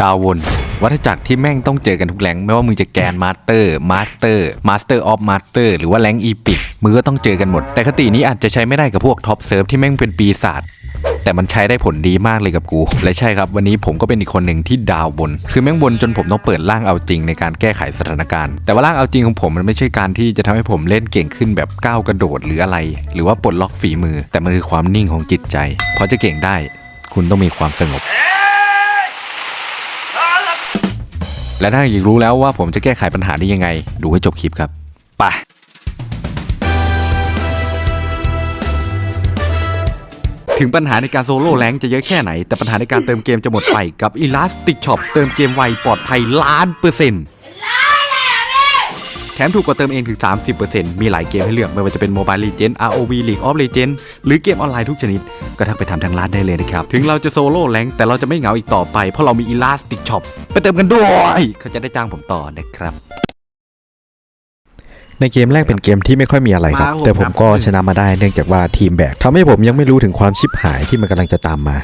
ดาววนวัฏจักรที่แม่งต้องเจอกันทุกแรงไม่ว่ามึงจะแกนมาสเตอร์มาสเตอร์มาสเตอร์ออฟมาสเตอร์หรือว่าแรงอีพิกมึงก็ต้องเจอกันหมด แต่คตินี้อาจจะใช้ไม่ได้กับพวกท็อปเซิร์ฟที่แม่งเป็นปีศาจแต่มันใช้ได้ผลดีมากเลยกับกู และใช่ครับ วันนี้ผมก็เป็นอีกคนหนึ่งที่ดาวบน คือแม่งบนจนผมต้องเปิดร่างเอาจริงในการแก้ไขสถานการณ์ แต่ว่าร่างเอาจริงของผมมันไม่ใช่การที่จะทำให้ผมเล่นเก่งขึ้นแบบก้าวกระโดดหรืออะไร หรือว่าปลดล็อกฝีมือ แต่มันคือความนิ่งของจิตใจ เพราะจะเก่งได้ คุณต้องมีความสงบ และถ้าอยากรู้แล้วว่าผมจะแก้ไขปัญหานี้ยังไง ดูให้จบคลิปครับไปถึงปัญหาในการโซโล่แรงจะเยอะแค่ไหน แต่ปัญหาในการเติมเกมจะหมดไปกับ Elastic Shop เติมเกมไวปลอดภัยล้านเปอร์เซ็นต์ แถมถูกกว่าเติมเองถึง 30%มีหลายเกมให้เลือกไม่ว่าจะเป็น Mobile Legends ROV League of Legends หรือเกมออนไลน์ทุกชนิด ก็ทักไปทำทางร้านได้เลยนะครับ ถึงเราจะโซโล่แรงค์แต่เราจะไม่เหงาอีกต่อไป เพราะเรามี Elastic Shop ไปเติมกันด้วย เขาจะได้จ้างผมต่อนะครับในเกมแรกเป็นเกมที่ไม่ค่อยมีอะไรครับมาครับแต่ผมก็ชนะมาได้เนื่องจากว่าทีมแบกทำให้ผมยังไม่รู้ถึงความชิบหายที่มันกำลังจะตามมา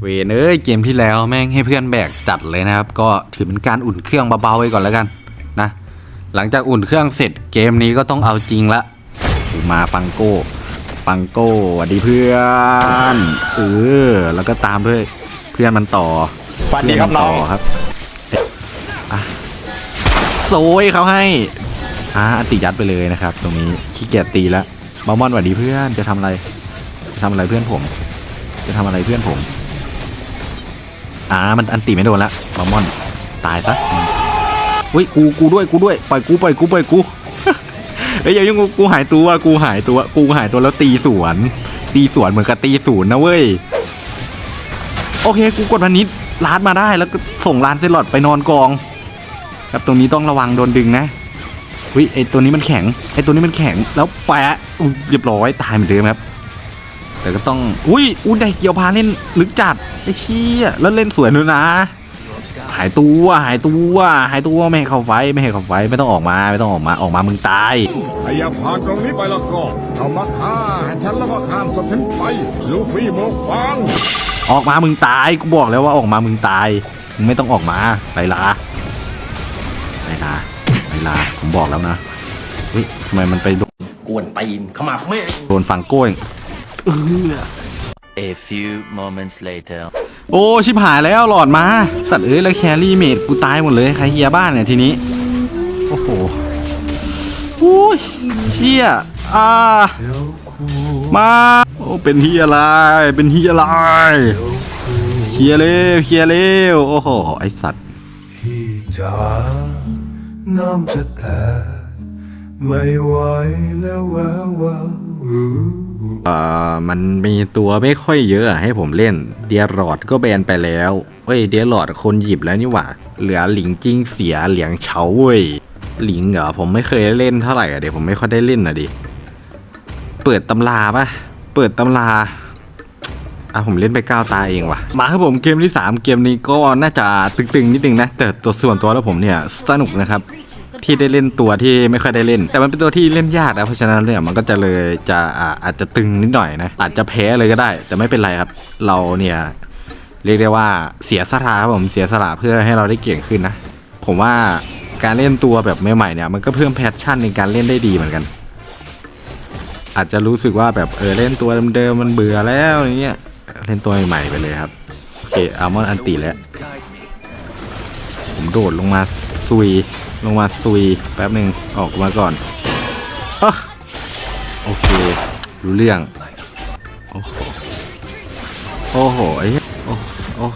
เวนเอ้ยเกมที่แล้วแม่งให้เพื่อนแบกจัดเลยนะครับ ก็ถือเป็นการอุ่นเครื่องเบาๆไว้ก่อนแล้วกันนะ หลังจากอุ่นเครื่องเสร็จเกมนี้ก็ต้องเอาจริงละกูมาฟังโก้ฟังโก้สวัสดีเพื่อนเออแล้วก็ตามด้วยเพื่อนมันต่อสวัสดีครับเพื่มัต่อน้องครับโซยเขาให้อ่าอติยัดไปเลยนะครับ ตรงนี้ขี้เกียจตีแล้วบอมมอนสวัสดีเพื่อนจะทำอะไรจะทำอะไรเพื่อนผม จะทำอะไรเพื่อนผม อ่ามันอันตีไม่โดนละบอมมอน ตายซะอุ้ยกูกูด้วยกูด้วยปล่อยกูปล่อยกูปล่อยกูเฮ้ยอย่ายุ่งกูกูหายตัวกูหายตัวกูหายตัวแล้วตีสวน ตีสวนเหมือนกับตีศูนย์นะเว้ยโอเคกูกดพันนิดลาดมาได้แล้วก็ส่งลานเซลลอดไปนอนกองครับตรงนี้ต้องระวังโดนดึงนะวิไอตัวนี้มันแข็งไอตัวนี้มันแข็งแล้วแปะอุ๊ยเรียบร้อยตายเหมือนเดิมครับ แต่ก็ต้อง อุ้ยอุ้ยได้เกียวพาเล่นลึกจัดไอ้เชี่ยแล้วเล่นสวยด้วยนะ หายตัวหายตัวหายตัวไม่ให้เข้าไฟไม่ให้เข้าไฟไม่ต้องออกมาไม่ต้องออกมาออกมามึงตายถ้าอยากผ่านตรงนี้ไปแล้วก็เอามาฆ่าให้ฉันแล้วก็ข้ามศพฉันไปลูกพี่หมกฟางออกมามึงตายกูบอกแล้วว่าออกมามึงตายมึงไม่ต้องออกมาไลลาไลลาไลลาผมบอกแล้วนะเฮ้ยทำไมมันไปโดนกวนตีนเข้ามาแม่งโดนฝั่งโก้ย เออ A few moments later. โอ้ชิบหายแล้วหลอดมา สัตว์เอ้ยแล้วแครี่เมดกูตายหมดเลยใครเฮียบ้านเนี่ยทีนี้ โอ้โหโอ้ยเชี่ยอ่ามาโอ้เป็นเฮียอะไรเป็นเฮียอะไรเคลียร์เร็วเคลียร์เร็วโอ้โหไอสัตว์พี่จ๋าน้ำจะแตกไม่ไหวแล้วแวววาวอู้ เอ่อมันมีตัวไม่ค่อยเยอะให้ผมเล่นเดียรอดก็แบนไปแล้วเฮ้ยเดียรอดคนหยิบแล้วนี่หว่า เหลือหลิงจิ้งเสียเหลียงเฉาเว้ยหลิงเหรอผมไม่เคยเล่นเท่าไหร่อะเดี๋ยวผมไม่ค่อยได้เล่นอะดิเปิดตำราปะเปิดตำราอะผมเล่นไปก้าวตาเองว่ะ มาครับผมเกมที่ 3 เกมนี้ก็น่าจะตึงๆนิดนึงนะ แต่ตัวส่วนตัวแล้วผมเนี่ยสนุกนะครับ ที่ได้เล่นตัวที่ไม่ค่อยได้เล่น แต่มันเป็นตัวที่เล่นยากนะเพราะฉะนั้นเนี่ยมันก็จะเลยจะอ่าอาจจะตึงนิดหน่อยนะอาจจะแพ้เลยก็ได้ แต่ไม่เป็นไรครับ เราเนี่ยเรียกได้ว่าเสียสละครับผมเสียสละเพื่อให้เราได้เก่งขึ้นนะ ผมว่าการเล่นตัวแบบใหม่ๆเนี่ยมันก็เพิ่มแพชชั่นในการเล่นได้ดีเหมือนกัน อาจจะรู้สึกว่าแบบเออเล่นตัวเดิมๆมันเบื่อแล้วอย่างเงี้ยเล่นตัวใหม่ๆไปเลยครับโอเคอัลมอนอันติแล้วผมโดดลงมาซุย ลงมาซุยแป๊บหนึ่งออกมาก่อนอะโอเค รู้เรื่อง โอ้โห โอ้โหไอ้เหี้ยโอ้โอ้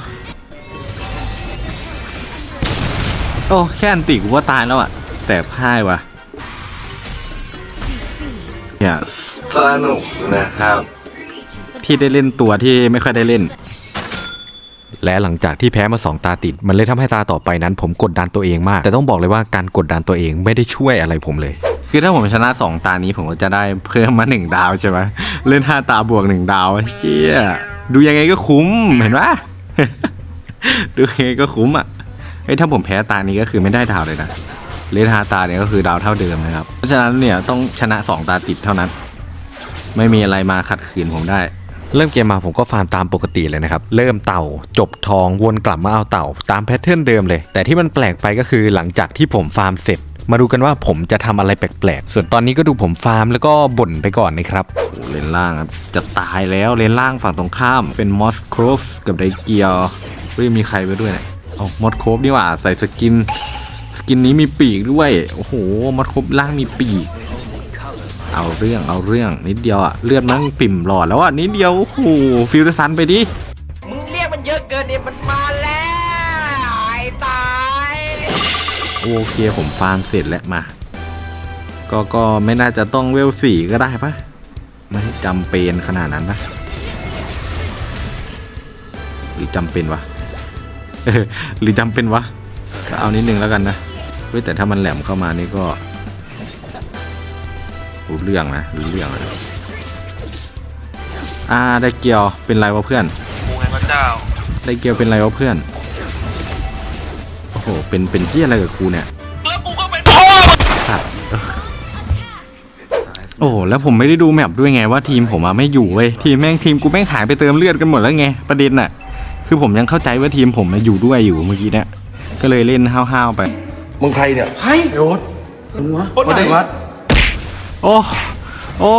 โอ้แค่อันติกูว่าตายแล้วอะแต่พ่ายว่ะเนี่ยสนุกนะครับ ที่ได้เล่นตัวที่ไม่ค่อยได้เล่น และหลังจากที่แพ้มา 2 ตาติด มันเลยทำให้ตาต่อไปนั้น ผมกดดันตัวเองมาก แต่ต้องบอกเลยว่าการกดดันตัวเองไม่ได้ช่วยอะไรผมเลย คือถ้าผมชนะ 2 ตานี้ผมก็จะได้เพิ่มมา 1 ดาวใช่ไหมเล่น 5 ตาบวก 1 ดาวเชี่ยดูยังไงก็คุ้มเห็นปะดูยังไงก็คุ้มอะเฮ้ยถ้าผมแพ้ตานี้ก็คือไม่ได้ดาวเลยนะเล่น5ตาเนี่ยก็คือดาวเท่าเดิมนะครับ เพราะฉะนั้นเนี่ยต้องชนะ 2 ตาติดเท่านั้น ไม่มีอะไรมาขัดขืนผมได้ เริ่มเกมมาผมก็ฟาร์มตามปกติเลยนะครับ เริ่มเต่าจบทองวนกลับมาเอาเต่า ตามแพทเทิร์นเดิมเลย แต่ที่มันแปลกไปก็คือหลังจากที่ผมฟาร์มเสร็จ มาดูกันว่าผมจะทำอะไรแปลกๆ ส่วนตอนนี้ก็ดูผมฟาร์มแล้วก็บ่นไปก่อนนะครับโอ้เลนล่างครับจะตายแล้วเลนล่างฝั่งตรงข้ามเป็นมอสโครฟกับไดเกียร์เฮ้ยมีใครไปด้วยเนี่ยเอามอสโครฟนี่ว่าใส่สกิน สกินนี้มีปีกด้วยโอ้โหมอสโครฟล่างมีปีก เอาเรื่องเอาเรื่องนิดเดียวอะเลือดมันปิ่มหลอดแล้วอะนิดเดียวโอ้โหฟิลเดอร์ซันไปดิมึงเรียกมันเยอะเกินเนี่ยมันมาแล้วไอ้ตายโอเคผมฟาร์มเสร็จแล้วมา ก็ก็ไม่น่าจะต้องเวลสี่ก็ได้ปะไม่จำเป็นขนาดนั้นปะหรือจำเป็นวะเออหรือจำเป็นวะก็เอานิดนึงแล้วกันนะเฮ้ยแต่ถ้ามันแหลมเข้ามานี่ก็ รู้เรื่องนะรู้เรื่องนะอ่าได้เกียวเป็นไรวะเพื่อนได้เกียวเป็นไรวะเพื่อนโอ้โหเป็นเป็นที่อะไรกับกูเนี่ยแล้วกูก็เป็นพ่อโอ้โหแล้วผมไม่ได้ดูแมปด้วยไงว่าทีมผมอะไม่อยู่เว้ยทีมแม่งทีมกูแม่งหายไปเติมเลือดกันหมดแล้วไงประเด็นน่ะ คือผมยังเข้าใจว่าทีมผมมาอยู่ด้วยอยู่เมื่อกี้เนี่ยก็เลยเล่นห้าวๆไปมึงใครเนี่ยไอ้โอ๊ตมึงวะโอ๊ตไหนวะ โอ้โอ้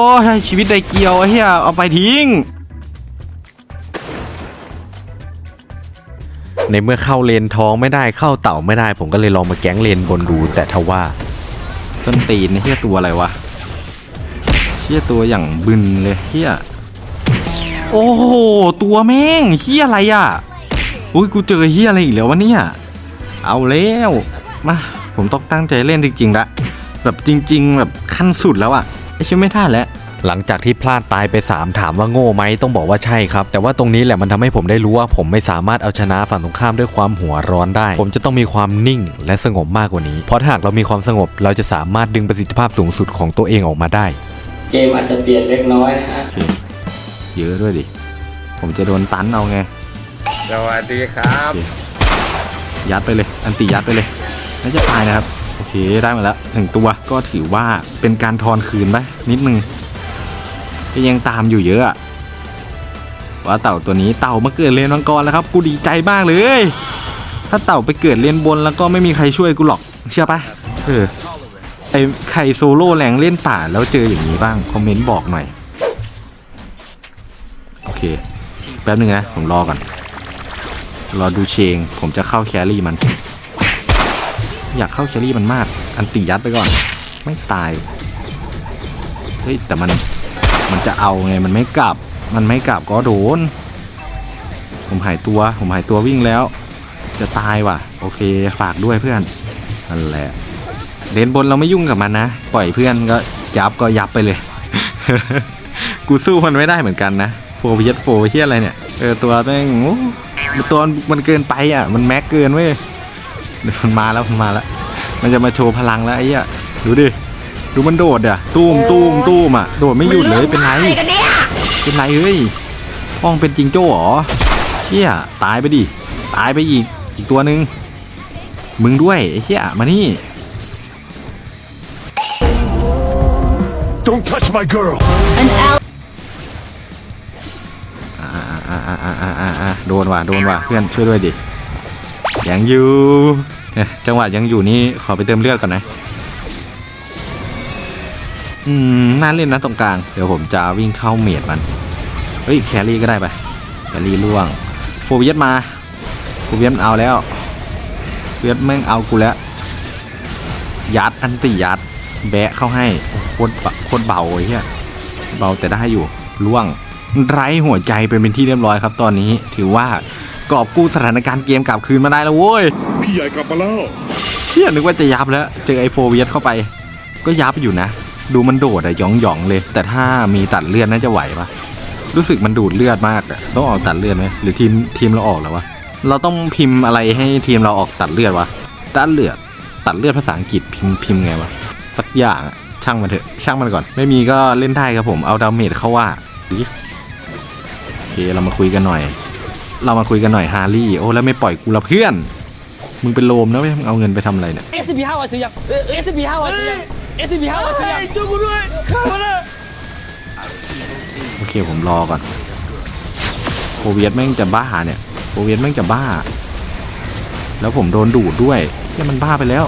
ชีวิตไดเกียวไอ้เหี้ยเอาไปทิ้ง ในเมื่อเข้าเลนท้องไม่ได้เข้าเต่าไม่ได้ ผมก็เลยลองมาแก๊งเลนบนดูแต่ทว่าส้นตีนเฮียตัวอะไรวะเฮียตัวอย่างบึนเลยเฮียโอ้โหตัวแม่งเฮียอะไรอะอุ้ยกูเจอเฮียอะไรอีกแล้ววะเนี่ยเอาแล้วมาผมต้องตั้งใจเล่นจริงๆละแบบจริง ๆ แบบ ขั้นสุดแล้วอะไอเชื่อไม่ท่าแล้วหลังจากที่พลาดตายไป3ถามว่าโง่ไหมต้องบอกว่าใช่ครับ แต่ว่าตรงนี้แหละมันทำให้ผมได้รู้ว่าผมไม่สามารถเอาชนะฝั่งตรงข้ามด้วยความหัวร้อนได้ ผมจะต้องมีความนิ่งและสงบมากกว่านี้ เพราะถ้าหากเรามีความสงบเราจะสามารถดึงประสิทธิภาพสูงสุดของตัวเองออกมาได้ เกมอาจจะเปลี่ยนเล็กน้อยนะฮะโอเคเยอะด้วยดิ ผมจะโดนตันเอาไง สวัสดีครับ ยัดไปเลย อันติยัดไปเลยน่าจะตายนะครับ โอเคได้มาแล้วหนึ่งตัวก็ถือว่าเป็นการทอนคืนไปนิดนึงก็ยังตามอยู่เยอะอะว่าเต่าตัวนี้เต่ามาเกิดเลนมังกรแล้วครับกูดีใจมากเลย ถ้าเต่าไปเกิดเลนบนแล้วก็ไม่มีใครช่วยกูหรอกเชื่อปะเออไอใครโซโล่แรงเล่นป่าแล้วเจออย่างนี้บ้างคอมเมนต์บอกหน่อยโอเคแป๊บนึงนะผมรอก่อนรอดูเชงผมจะเข้าแครี่มัน อยากเข้าแครี่มันมาก อันติยัดไปก่อน ไม่ตาย เฮ้ย แต่มัน มันจะเอาไง มันไม่กลับ มันไม่กลับก็โดน ผมหายตัว ผมหายตัววิ่งแล้ว จะตายว่ะ โอเค ฝากด้วยเพื่อน นั่นแหละเลนบนเราไม่ยุ่งกับมันนะ ปล่อยเพื่อนก็ยับก็ยับไปเลย กูสู้มันไม่ได้เหมือนกันนะโฟร์เยสโฟเฮียอะไรเนี่ย เออตัวแม่งโอ้ตัวมันเกินไปอะ มันแม็กเกินเว้ย เดี๋ยวมันมาแล้วมันมาแล้ว มันจะมาโชว์พลังแล้วไอ้เหี้ยดูดิ ดูมันโดดอะตูมตูมตูมอะ โดดไม่หยุดเลยเป็นไรเป็นไรเฮ้ยห้องเป็นจิงโจ้เหรอเชี่ยตายไปดิ ตายไปอีก อีกตัวหนึ่งมึงด้วยไอ้เชี่ยมานี่ Don't touch my girl อ่าอ่าอ่าอ่าอ่าอ่าอ่าโดนว่ะ โดนว่ะ เพื่อนช่วยด้วยดิ ยังอยู่เจังหวะยังอยู่นี่ขอไปเติมเลือดก่อนนะ อืมน่าเล่นนะตรงกลาง เดี๋ยวผมจะวิ่งเข้าเมดมัน เฮ้ยแครี่ก็ได้ไปแครี่ล่วงโฟเวียสมาโฟเวียสเอาแล้วเวียสแม่งเอากูแล้ว ยัดอันติยัดแบะเข้าให้โคตรโคตรเบาไอ้เหี้ยเบาแต่ได้อยู่ล่วงไร้หัวใจเป็นเป็นที่เรียบร้อยครับตอนนี้ถือว่า กอบกู้สถานการณ์เกมกลับคืนมาได้แล้วโว้ยพี่ใหญ่กลับมาแล้วเชี่ยนึกว่าจะยับแล้ว เจอไอโฟเวียสเข้าไป ก็ยับอยู่นะ ดูมันโดดอะหยองหยองๆเลย แต่ถ้ามีตัดเลือดน่าจะไหวปะรู้สึกมันดูดเลือดมากอะต้องออกตัดเลือดไหมหรือทีมทีมเราออกแล้ววะเราต้องพิมพ์อะไรให้ทีมเราออกตัดเลือดวะตัดเลือดตัดเลือดภาษาอังกฤษพิมพ์พิมพ์ไงวะสักอย่างอะช่างมันเถอะช่างมันก่อน ไม่มีก็เล่นได้ครับผมเอาดาเมจเข้าว่าดิโอเคเรามาคุยกันหน่อย เรามาคุยกันหน่อยฮาร์รี่โอ้แล้วไม่ปล่อยกูละเพื่อน มึงเป็นโลมนะไม่เอาเงินไปทำอะไรเนี่ย SCP ห้าวันซื้อยังเออ SCP ห้าวันซื้อยัง SCP ห้าวันซื้อยังช่วยกูด้วยข้ามาเลยโอเคผมรอก่อนเวียสแม่งจะบ้าเนี่ยโคเวียสแม่งจะบ้า แล้วผมโดนดูดด้วยเนี่ยมันบ้าไปแล้ว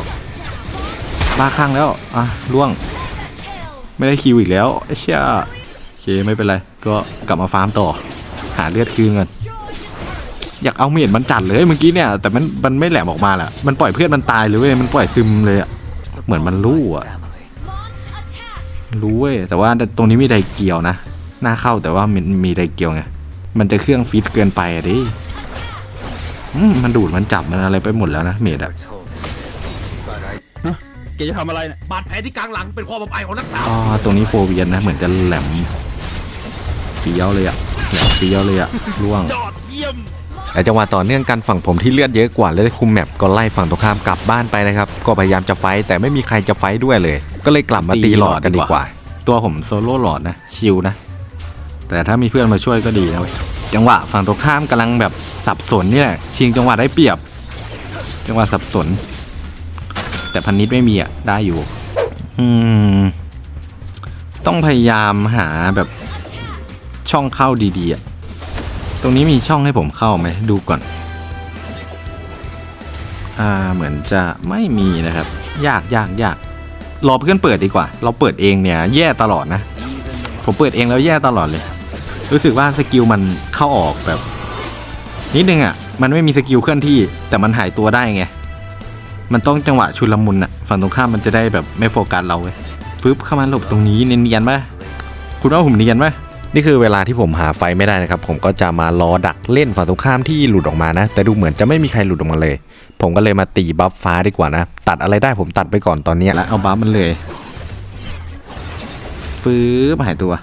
บ้าข้างแล้วอะล่วง ไม่ได้คิวอีกแล้วไอ้เชี่ยโอเคไม่เป็นไรก็กลับมาฟาร์มต่อ หาเลือดคืนกัน อยากเอาเมียดมันจัดเลยเมื่อกี้เนี่ย แต่มันมันไม่แหลมออกมาแหละมันปล่อยเพื่อนมันตายเลยเว้ยมันปล่อยซึมเลยอะเหมือนมันรู้อะรู้เว้ยแต่ว่าตรงนี้มีไดเกียวนะหน้าเข้าแต่ว่ามันมีไดเกียวไงมันจะเครื่องฟิตเกินไปอะดิอืมมันดูดมันจับมันอะไรไปหมดแล้วนะเมียดอะแกจะทำอะไรเนี่ยบาดแผลที่กลางหลังเป็นความอับอายของนักข่าวอ๋อตรงนี้โฟเวียนนะเหมือนจะแหลมเฟี้ยวเลยอะแหลมเฟี้ยวเลยอะล่วง และจังหวะต่อเนื่องกันฝั่งผมที่เลือดเยอะกว่าและได้คุมแมปก็ไล่ฝั่งตรงข้ามกลับบ้านไปนะครับก็พยายามจะไฟแต่ไม่มีใครจะไฟด้วยเลย ก็เลยกลับมาตีหลอดกันดีกว่า ตัวผมโซโล่หลอดนะชิลนะ แต่ถ้ามีเพื่อนมาช่วยก็ดีนะจังหวะฝั่งตรงข้ามกำลังแบบสับสนนี่แหละชิงจังหวะได้เปรียบ จังหวะสับสน แต่พันนิดไม่มีอะได้อยู่ อืม ต้องพยายามหาแบบช่องเข้าดีๆอะ ตรงนี้มีช่องให้ผมเข้าไหมดูก่อน อ่าเหมือนจะไม่มีนะครับ ยากยากยากรอเพื่อนเปิดดีกว่า เราเปิดเองเนี่ยแย่ตลอดนะ ผมเปิดเองแล้วแย่ตลอดเลย รู้สึกว่าสกิลมันเข้าออกแบบ นิดนึงอะ มันไม่มีสกิลเคลื่อนที่แต่มันหายตัวได้ไง มันต้องจังหวะชุลมุนอะ ฝั่งตรงข้ามมันจะได้แบบไม่โฟกัสเราเว้ยฟึบเข้ามาหลบตรงนี้เนียนๆปะคุณว่าผมเนียนปะ นี่คือเวลาที่ผมหาไฟไม่ได้นะครับ ผมก็จะมารอดักเล่นฝั่งตรงข้ามที่หลุดออกมานะ แต่ดูเหมือนจะไม่มีใครหลุดออกมาเลย ผมก็เลยมาตีบัฟฟ้าดีกว่านะ ตัดอะไรได้ผมตัดไปก่อนตอนเนี้ยแล้วเอาบัฟมันเลยฟื้บหายตัว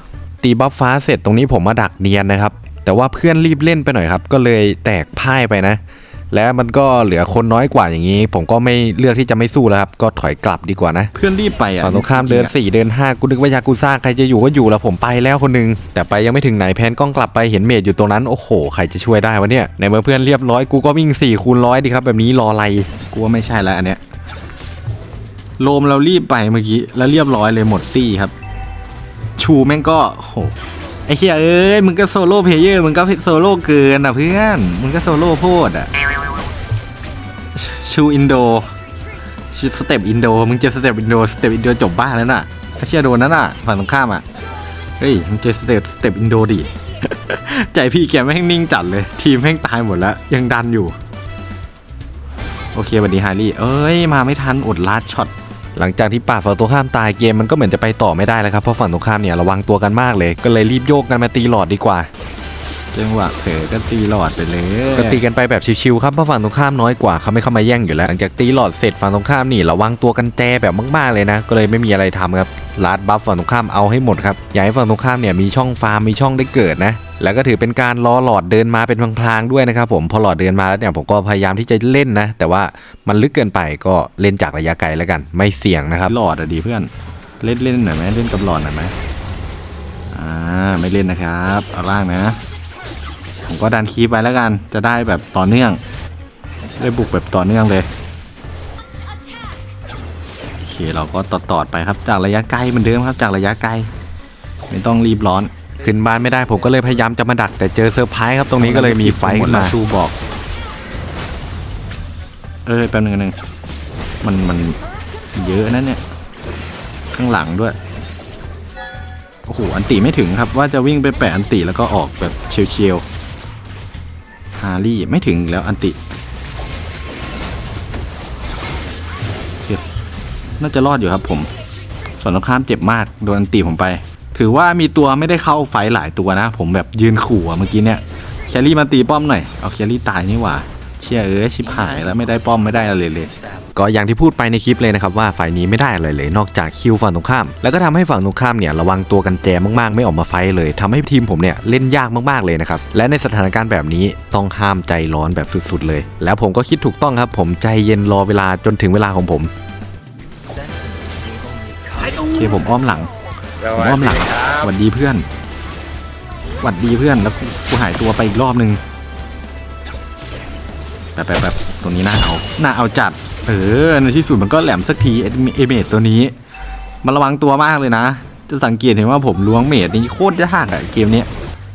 ตีบัฟฟ้าเสร็จตรงนี้ผมมาดักเนียนนะครับ แต่ว่าเพื่อนรีบเล่นไปหน่อยครับ ก็เลยแตกพ่ายไปนะ และมันก็เหลือคนน้อยกว่าอย่างนี้ ผมก็ไม่เลือกที่จะไม่สู้แล้วครับ ก็ถอยกลับดีกว่านะ เพื่อนรีบไปอะฝั่งตรงข้ามเดิน4เดิน5กูนึกว่ายากูซ่าใครจะอยู่ก็อยู่แล้วผมไปแล้วคนหนึง แต่ไปยังไม่ถึงไหนแพนกล้องกลับไปเห็นเมดอยู่ตรงนั้นโอ้โหใครจะช่วยได้วะเนี่ยในเมื่อเพื่อนเรียบร้อยกูก็วิ่ง4คูณร้อยดีครับแบบนี้รออะไรกูว่าไม่ใช่แล้วอันเนี้ยโลมเรารีบไปเมื่อกี้แล้วเรียบร้อยเลยหมดตี้ครับ ชูแม่งก็โห ไอ้เหี้ยเอ้ยมึงก็โซโล่เพลเยอร์มึงก็โซโล่เกินอะเพื่อนมึงก็โซโล่โพดอะชูอินโดชูสเต็ปอินโดมึงเจอสเต็ปอินโดสเต็ปอินโดจบบ้านแล้วน่ะไอ้เชี่ยโดนนั่นน่ะฝั่งตรงข้ามอะเฮ้ยมึงเจอสเต็ปสเต็ปอินโดดิใจพี่แกแม่งนิ่งจัดเลย ทีมแม่งตายหมดแล้วยังดันอยู่ โอเควัสดีฮารี่เอ้ยมาไม่ทันอดลัดช็อต หลังจากที่ป่าฝั่งตรงข้ามตายเกมมันก็เหมือนจะไปต่อไม่ได้แล้วครับเพราะฝั่งตรงข้ามเนี่ยระวังตัวกันมากเลย ก็เลยรีบโยกกันมาตีหลอดดีกว่า จังหวะเผลอก็ตีหลอดไปเลยก็ตีกันไปแบบชิวๆครับเพราะฝั่งตรงข้ามน้อยกว่าเขาไม่เข้ามาแย่งอยู่แล้ว หลังจากตีหลอดเสร็จฝั่งตรงข้ามนี่ระวังตัวกันแจแบบมากๆเลยนะ ก็เลยไม่มีอะไรทำครับลาดบัฟฝั่งตรงข้ามเอาให้หมดครับอยากให้ฝั่งตรงข้ามเนี่ยมีช่องฟาร์มมีช่องได้เกิดนะแล้วก็ถือเป็นการรอหลอดเดินมาเป็นพลางๆด้วยนะครับผมพอหลอดเดินมาแล้วเนี่ยผมก็พยายามที่จะเล่นนะ แต่ว่ามันลึกเกินไปก็เล่นจากระยะไกลแล้วกัน ไม่เสี่ยงนะครับหลอดอะดีเพื่อนเล่นเล่นหน่อยไหมเล่นกับหลอดหน่อยไหมอ่าไม่เล่นนะครับเอาล่างนะ ผมก็ดันคีบไว้แล้วกัน จะได้แบบต่อเนื่อง ได้บุกแบบต่อเนื่องเลยโอเคเราก็ตอดตอดๆไปครับ จากระยะไกลเหมือนเดิมครับ จากระยะไกล ไม่ต้องรีบร้อน ขึ้นบ้านไม่ได้ผมก็เลยพยายามจะมาดัก แต่เจอเซอร์ไพรส์ครับตรงนี้ก็เลยมีไฟขึ้นมาชูบอก เออแป๊บนึงนึงมันมันเยอะนะเนี่ย ข้างหลังด้วยโอ้โห อันติไม่ถึงครับ ว่าจะวิ่งไปแปะอันติแล้วก็ออกแบบเชียวๆฮารี่ไม่ถึงแล้วอันติเจ็บน่าจะรอดอยู่ครับผมส่วนตรงข้ามเจ็บมากโดนอันติผมไป ถือว่ามีตัวไม่ได้เข้าไฟหลายตัวนะ ผมแบบยืนขู่เมื่อกี้เนี่ยแคลรี่มาตีป้อมหน่อยเอาแคลรี่ตายนี่หว่า เชี่ยเอ้ยชิบหายแล้วไม่ได้ป้อมไม่ได้อะไรเลย ก็อย่างที่พูดไปในคลิปเลยนะครับว่าฝ่ายนี้ไม่ได้อะไรเลยนอกจากคิวฝั่งตรงข้าม แล้วก็ทำให้ฝั่งตรงข้ามเนี่ยระวังตัวกันแจมากๆ ไม่ออกมาไฟเลยทำให้ทีมผมเนี่ยเล่นยากมากๆเลยนะครับและในสถานการณ์แบบนี้ต้องห้ามใจร้อนแบบสุดๆเลย แล้วผมก็คิดถูกต้องครับ ผมใจเย็นรอเวลาจนถึงเวลาของผมโอเคผมอ้อมหลังผมอ้อมหลังหวัดดีเพื่อนหวัดดีเพื่อนแล้วกูกูหายตัวไปอีกรอบนึงแบบแบบแบบตรงนี้น่าเอาน่าเอาจัด เออในที่สุดมันก็แหลมสักทีเอเมดตัวนี้ มันระวังตัวมากเลยนะ จะสังเกตเห็นว่าผมล้วงเมดนี่โคตรยากอะเกมนี้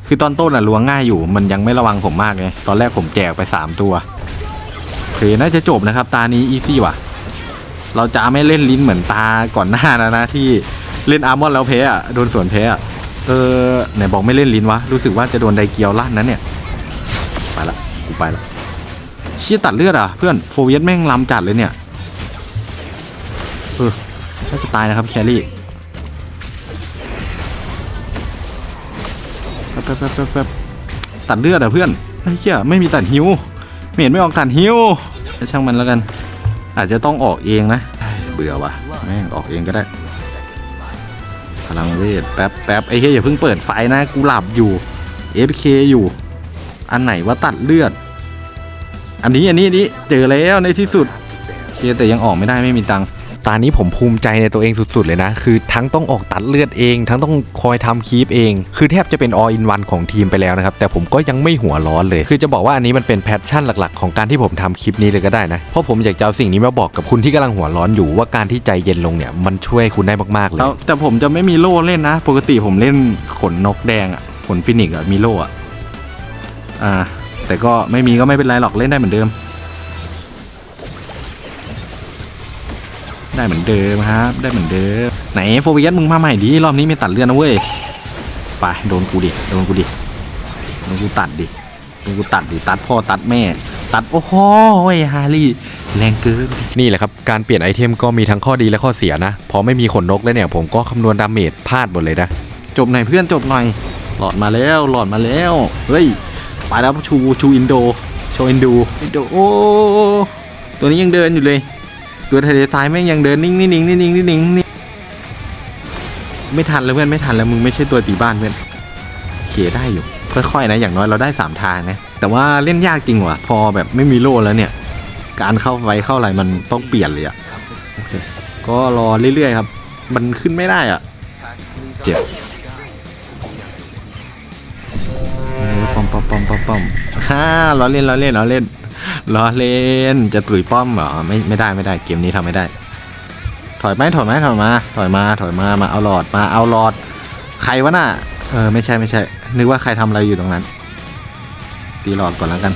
คือตอนต้นอะล้วงง่ายอยู่มันยังไม่ระวังผมมากไงตอนแรกผมแจกไป 3 ตัวโอเคน่าจะจบนะครับ ตานี้อีซี่ว่ะ เราจะไม่เล่นลิ้นเหมือนตาก่อนหน้านะนะที่เล่นอาร์มอนแล้วแพ้อะโดนสวนแพ้อะเออไหนบอกไม่เล่นลิ้นวะรู้สึกว่าจะโดนไดเกียวลั่นนั้นเนี่ยไปละกูไปละ เชี่ยตัดเลือดอะเพื่อนโฟเวียสแม่งลำจัดเลยเนี่ยเออน่าจะตายนะครับแครี่แป๊บแป๊บแป๊บแป๊บตัดเลือดอะเพื่อนไอ้เหี้ยไม่มีตัดฮิวไม่เห็นไม่ออกตัดฮิวช่างมันแล้วกัน อาจจะต้องออกเองนะเอ้ยเบื่อว่ะแม่งออกเองก็ได้พลังเวทแป๊บแป๊บไอ้เหี้ยอย่าเพิ่งเปิดไฟนะ กูหลับอยู่ FK อยู่ อันไหนว่าตัดเลือด อันนี้อันนี้อันนี้เจอแล้วในที่สุดโอเคแต่ยังออกไม่ได้ไม่มีตังค์ตอนนี้ผมภูมิใจในตัวเองสุด ๆ เลยนะ คือทั้งต้องออกตัดเลือดเอง ทั้งต้องคอยทำคีปเอง คือแทบจะเป็น all in one ของทีมไปแล้วนะครับ แต่ผมก็ยังไม่หัวร้อนเลย คือจะบอกว่าอันนี้มันเป็นแพชชั่นหลัก ๆ ของการที่ผมทำคลิปนี้เลยก็ได้นะ เพราะผมอยากจะเอาสิ่งนี้มาบอกกับคุณที่กำลังหัวร้อนอยู่ว่าการที่ใจเย็นลงเนี่ยมันช่วยคุณได้มากๆเลยแล้วแต่ผมจะไม่มีโล่เล่นนะ ปกติผมเล่นขนนกแดงอะขนฟินิกซ์อะมีโล่อะอ่า แต่ก็ไม่มีก็ไม่เป็นไรหรอกเล่นได้เหมือนเดิม ได้เหมือนเดิมครับ ได้เหมือนเดิม ไหนโฟเวียสมึงมาใหม่ดิรอบนี้ไม่ตัดเลือดนะเว้ยไปโดนกูดิโดนกูดิโดนกูตัดดิโดนกูตัดดิตัดพ่อตัดแม่ ตัดโอ้โหฮารี่แรงเกินนี่แหละครับ การเปลี่ยนไอเทมก็มีทั้งข้อดีและข้อเสียนะพอไม่มีขนนกแล้วเนี่ย ผมก็คำนวณดาเมจพลาดหมดเลยนะ จบหน่อยเพื่อนจบหน่อย หลอดมาแล้วหลอดมาแล้ว เฮ้ย ไปแล้วชูชูอินโดโชอินโดอินโดโอ้ตัวนี้ยังเดินอยู่เลย ตัวทะเลทรายแม่งยังเดินนิ่งนิ่งนิ่งนิ่งนิ่งนิ่งนิ่งไม่ทันแล้วเพื่อนไม่ทันแล้วมึงไม่ใช่ตัวตีบ้านเพื่อนเขี่ยได้อยู่ค่อยๆนะอย่างน้อยเราได้สามทางนะแต่ว่าเล่นยากจริงว่ะพอแบบไม่มีโล่แล้วเนี่ย การเข้าไฟเข้าอะไรมันต้องเปลี่ยนเลยอะโอเคก็รอเรื่อยๆครับ มันขึ้นไม่ได้อะเจ็บ ปอมปอมฮ่าล้อเล่นล้อเล่นล้อเล่นล้อเล่น จะตุ๋ยป้อมเหรอไม่ไม่ได้ไม่ได้เกมนี้ทำไม่ได้ ถอยไหมถอยไหมถอยมา ถอยมาถอยมามาเอาหลอดมาเอาหลอด ใครวะน่ะเออไม่ใช่ไม่ใช่ นึกว่าใครทำอะไรอยู่ตรงนั้น ตีหลอดก่อนแล้วกัน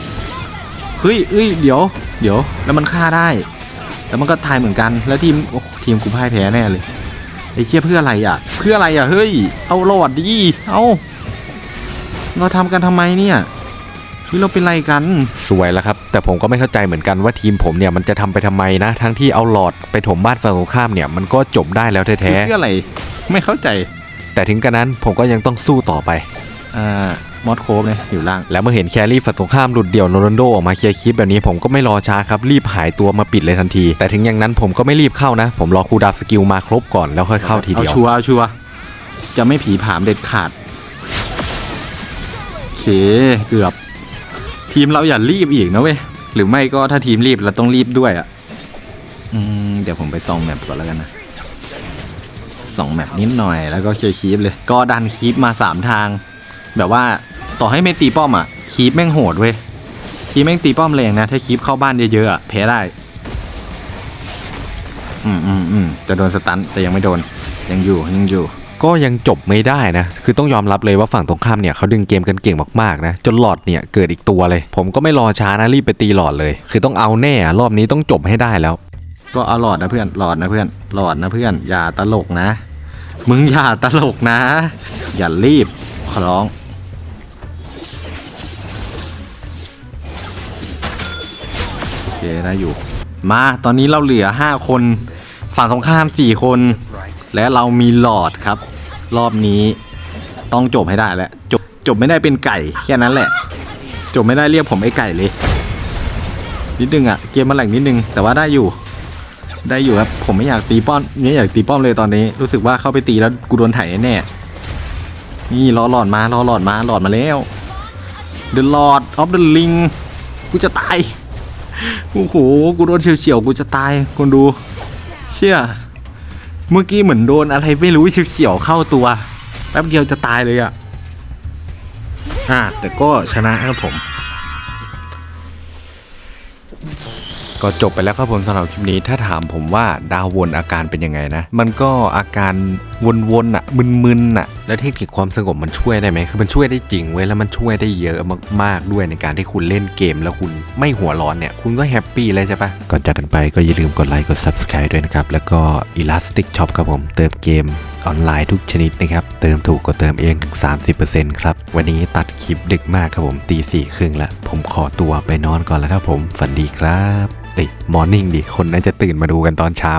เฮ้ยเอ้ยเดี๋ยว เดี๋ยว แล้วมันฆ่าได้ แล้วมันก็ทายเหมือนกัน แล้วทีมโอ้ทีมกูพ่ายแพ้แน่เลยไอ้เชี่ยเพื่ออะไรอะ เพื่ออะไรอะ เฮ้ย เอาหลอดดิ เอา เราทำกันทำไมเนี่ย นี่เราเป็นไรกันสวยแล้วครับ แต่ผมก็ไม่เข้าใจเหมือนกันว่าทีมผมเนี่ยมันจะทำไปทำไมนะ ทั้งที่เอาหลอดไปถมบ้านฝั่งตรงข้ามเนี่ยมันก็จบได้แล้วแท้เพื่ออะไร ไม่เข้าใจๆแต่ถึงกระนั้นผมก็ยังต้องสู้ต่อไปอ่ามอสโคฟเนี่ยอยู่ล่าง แล้วเมื่อเห็นแครี่ฝั่งตรงข้ามหลุดเดี่ยวโรนัลโดออกมาเคลียร์คลิปแบบนี้ผมก็ไม่รอช้าครับ รีบหายตัวมาปิดเลยทันที แต่ถึงอย่างนั้นผมก็ไม่รีบเข้านะ ผมรอคูลดาวน์สกิลมาครบก่อนแล้วค่อยเข้าทีเอาเดียวชัวร์เอาชัวร์จะไม่ผีผามเด็ดขาดโอเคเกือบ ทีมเราอย่ารีบอีกนะเว้ย หรือไม่ก็ถ้าทีมรีบเราต้องรีบด้วยอะอืมเดี๋ยวผมไปส่องแมปก่อนแล้วกันนะส่องแมปนิดหน่อยแล้วก็เคลียร์คีปเลย ก็ดันคีปมาสามทาง แบบว่าต่อให้ไม่ตีป้อมอะคีปแม่งโหดเว้ยคีปแม่งตีป้อมแรงนะ ถ้าคีปเข้าบ้านเยอะๆอะแพ้ได้ อืมอืมอืมจะโดนสตันแต่ยังไม่โดนยังอยู่ยังอยู่ ก็ยังจบไม่ได้นะ คือต้องยอมรับเลยว่าฝั่งตรงข้ามเนี่ยเขาดึงเกมกันเก่งมากๆนะ จนหลอดเนี่ยเกิดอีกตัวเลย ผมก็ไม่รอช้านะรีบไปตีหลอดเลย คือต้องเอาแน่รอบนี้ต้องจบให้ได้แล้ว ก็เอาหลอดนะเพื่อนหลอดนะเพื่อนหลอดนะเพื่อนอย่าตลกนะ มึงอย่าตลกนะ อย่ารีบขอร้องโอเคได้อยู่ มาตอนนี้เราเหลือ 5 คน ฝั่งตรงข้าม 4 คน และเรามีหลอดครับ รอบนี้ต้องจบให้ได้แล้วจบจบไม่ได้เป็นไก่แค่นั้นแหละ จบไม่ได้เรียกผมไอ้ไก่เลย นิดนึงอะเกมมันแหลกนิดนึง แต่ว่าได้อยู่ ได้อยู่ครับผมไม่อยากตีป้อมไม่อยากตีป้อมเลยตอนนี้ รู้สึกว่าเข้าไปตีแล้วกูโดนไถแน่ๆนี่รอหลอดมารอหลอดมาหลอดมาแล้ว The Lord of the Ring กูจะตายโอ้โหกูโดนเฉียวๆกูจะตายคนดู เชี่ย เมื่อกี้เหมือนโดนอะไรไม่รู้เฉียวๆเข้าตัวแป๊บเดียวจะตายเลยอะอะแต่ก็ชนะครับผม ก็จบไปแล้วครับผมสำหรับคลิปนี้ ถ้าถามผมว่าดาววนอาการเป็นยังไงนะ มันก็อาการวนๆอะมึนๆอะแล้วเทคนิคความสงบมันช่วยได้ไหมคือมันช่วยได้จริงเว้ยแล้วมันช่วยได้เยอะมาก ๆ ด้วยในการที่คุณเล่นเกม แล้วคุณไม่หัวร้อนเนี่ย คุณก็แฮปปี้เลยใช่ปะก่อนจากกันไปก็อย่าลืมกดไลค์กด subscribe ด้วยนะครับ แล้วก็ Elastic Shop ครับผมเติมเกมออนไลน์ทุกชนิดนะครับ เติมถูกก็เติมเองถึง 30%ครับ วันนี้ตัดคลิปดึกมากครับผมตีสี่ครึ่งละผมขอตัวไปนอนก่อนแล้วครับผมฝันดีครับเอ้ยมอร์นิ่งดิคนน่าจะตื่นมาดูกันตอนเช้า